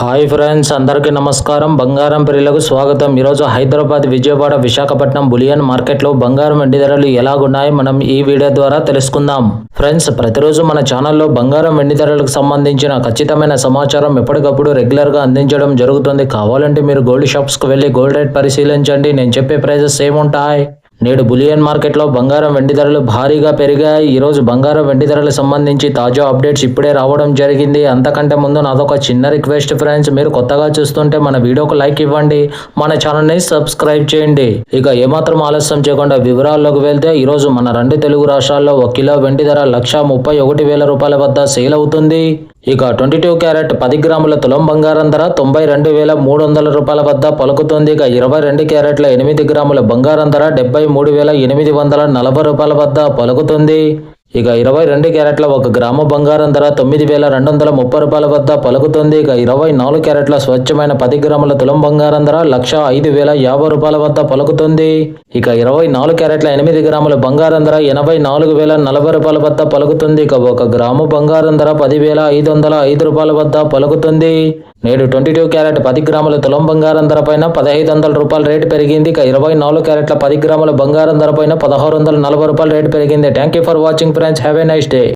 Hi friends అందరికీ నమస్కారం. బంగారం ప్రియులకు స్వాగతం. ఈరోజు హైదరాబాద్ విజయవాడ విశాఖపట్నం బులియన్ మార్కెట్లో బంగారం వెండి ధరలు ఎలాగున్నాయి మనం ఈ వీడియో ద్వారా తెలుసుకుందాం. ఫ్రెండ్స్ ప్రతిరోజు మన ఛానల్లో బంగారం వెండి ధరలకు సంబంధించిన ఖచ్చితమైన సమాచారం ఎప్పటికప్పుడు రెగ్యులర్గా అందించడం జరుగుతుంది. కావాలంటే మీరు గోల్డ్ షాప్స్కి వెళ్ళి గోల్డ్ రేట్ పరిశీలించండి. నేను చెప్పే ప్రైజెస్ ఏముంటాయి? నేడు బులియన్ మార్కెట్లో బంగారం వెండి ధరలు భారీగా పెరిగాయి. ఈరోజు బంగారం వెండి ధరలకు సంబంధించి తాజా అప్డేట్స్ ఇప్పుడే రావడం జరిగింది. అంతకంటే ముందు నాదొక చిన్న రిక్వెస్ట్ ఫ్రెండ్స్ మీరు కొత్తగా చూస్తుంటే మన వీడియోకు లైక్ ఇవ్వండి. మన ఛానల్ని సబ్స్క్రైబ్ చేయండి. ఇక ఏమాత్రం ఆలస్యం చేయకుండా వివరాల్లోకి వెళ్తే ఈరోజు మన రెండు తెలుగు రాష్ట్రాల్లో ఒక కిలో వెండి ధర లక్ష ముప్పై ఒకటి వేల రూపాయల వద్ద సేల్ అవుతుంది. ఇక ట్వంటీ టూ క్యారెట్ పది గ్రాముల తులం బంగారం ధర తొంభై రెండు వేల మూడు వందల రూపాయల వద్ద పలుకుతుంది. ఇక ఇరవై రెండు క్యారెట్ల ఎనిమిది గ్రాముల బంగారం ధర డెబ్బై మూడు వేల ఎనిమిది వందల నలభై రూపాయల వద్ద పలుకుతుంది. ఇక ఇరవై రెండు క్యారెట్ల ఒక గ్రాము బంగారం ధర తొమ్మిది వేల రెండు వందల ముప్పై రూపాయల వద్ద పలుకుతుంది. ఇక ఇరవై నాలుగు క్యారెట్ల స్వచ్ఛమైన పది గ్రాముల తులం బంగారం ధర లక్ష ఐదు వేల యాభై రూపాయల వద్ద పలుకుతుంది. ఇక ఇరవై నాలుగు క్యారెట్ల ఎనిమిది గ్రాముల బంగారం ధర ఎనభై నాలుగు వేల నలభై రూపాయల వద్ద పలుకుతుంది. ఇక ఒక గ్రాము బంగారం ధర పదివేల ఐదు వందల ఐదు రూపాయల వద్ద పలుకుతుంది. నేడు ట్వంటీ టూ క్యారెట్ పది గ్రాముల తులం బంగారం ధర పైన పదహైదు వందల రూపాయల రేటు పెరిగింది. ఇక ఇరవై నాలుగు క్యారెట్ల పది గ్రాముల బంగారం ధర పైన పదహారు వందల నలభై రూపాయల రేటు పెరిగింది. Thank you for watching friends. Have a nice day.